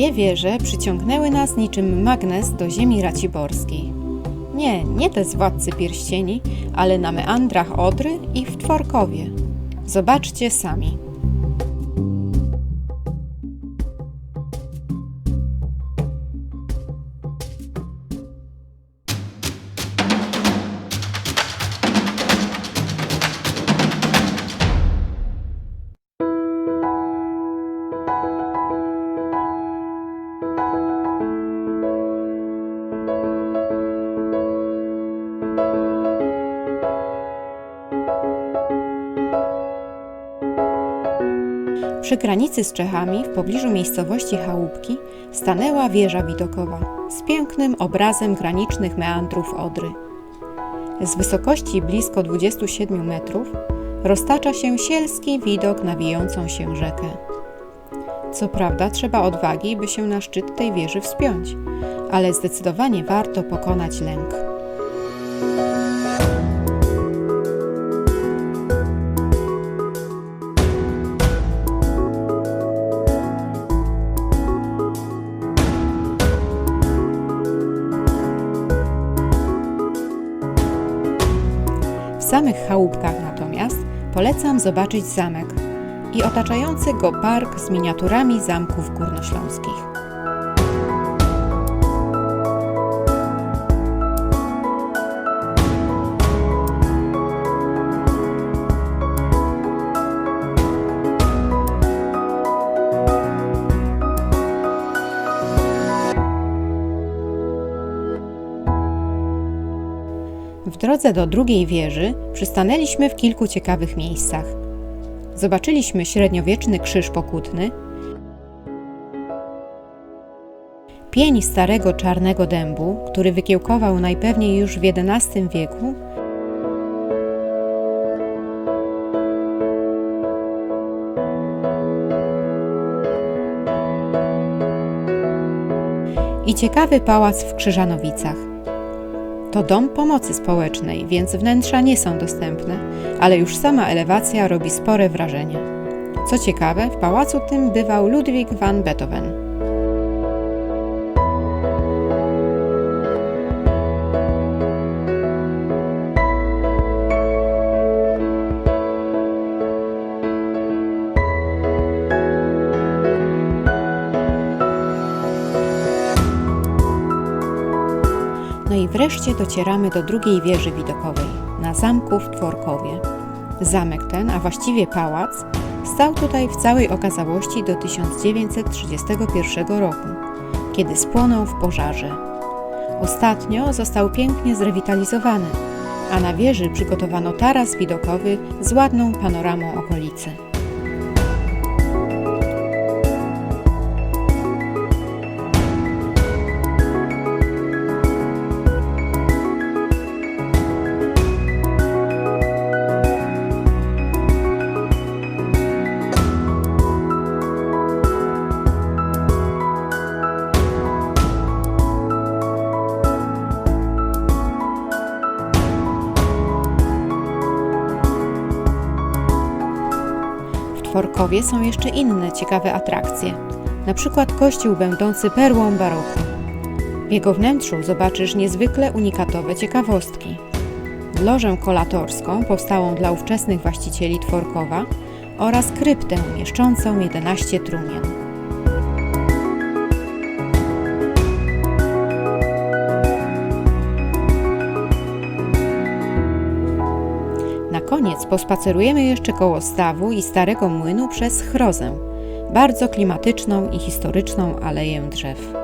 Dwie wieże przyciągnęły nas niczym magnes do ziemi raciborskiej. Nie, nie te z Władcy Pierścieni, ale na meandrach Odry i w Tworkowie. Zobaczcie sami. Przy granicy z Czechami, w pobliżu miejscowości Chałupki, stanęła wieża widokowa z pięknym obrazem granicznych meandrów Odry. Z wysokości blisko 27 metrów roztacza się sielski widok na wijącą się rzekę. Co prawda trzeba odwagi, by się na szczyt tej wieży wspiąć, ale zdecydowanie warto pokonać lęk. Samych chałupkach natomiast polecam zobaczyć zamek i otaczający go park z miniaturami zamków górnośląskich. Drodze do drugiej wieży przystanęliśmy w kilku ciekawych miejscach. Zobaczyliśmy średniowieczny krzyż pokutny, pień starego czarnego dębu, który wykiełkował najpewniej już w XI wieku, i ciekawy pałac w Krzyżanowicach. To dom pomocy społecznej, więc wnętrza nie są dostępne, ale już sama elewacja robi spore wrażenie. Co ciekawe, w pałacu tym bywał Ludwig van Beethoven. I wreszcie docieramy do drugiej wieży widokowej, na zamku w Tworkowie. Zamek ten, a właściwie pałac, stał tutaj w całej okazałości do 1931 roku, kiedy spłonął w pożarze. Ostatnio został pięknie zrewitalizowany, a na wieży przygotowano taras widokowy z ładną panoramą okolicy. W Tworkowie są jeszcze inne ciekawe atrakcje, na przykład kościół będący perłą baroku. W jego wnętrzu zobaczysz niezwykle unikatowe ciekawostki. Lożę kolatorską powstałą dla ówczesnych właścicieli Tworkowa oraz kryptę mieszczącą 11 trumien. Koniec pospacerujemy jeszcze koło stawu i starego młynu przez Chrozę, bardzo klimatyczną i historyczną aleję drzew.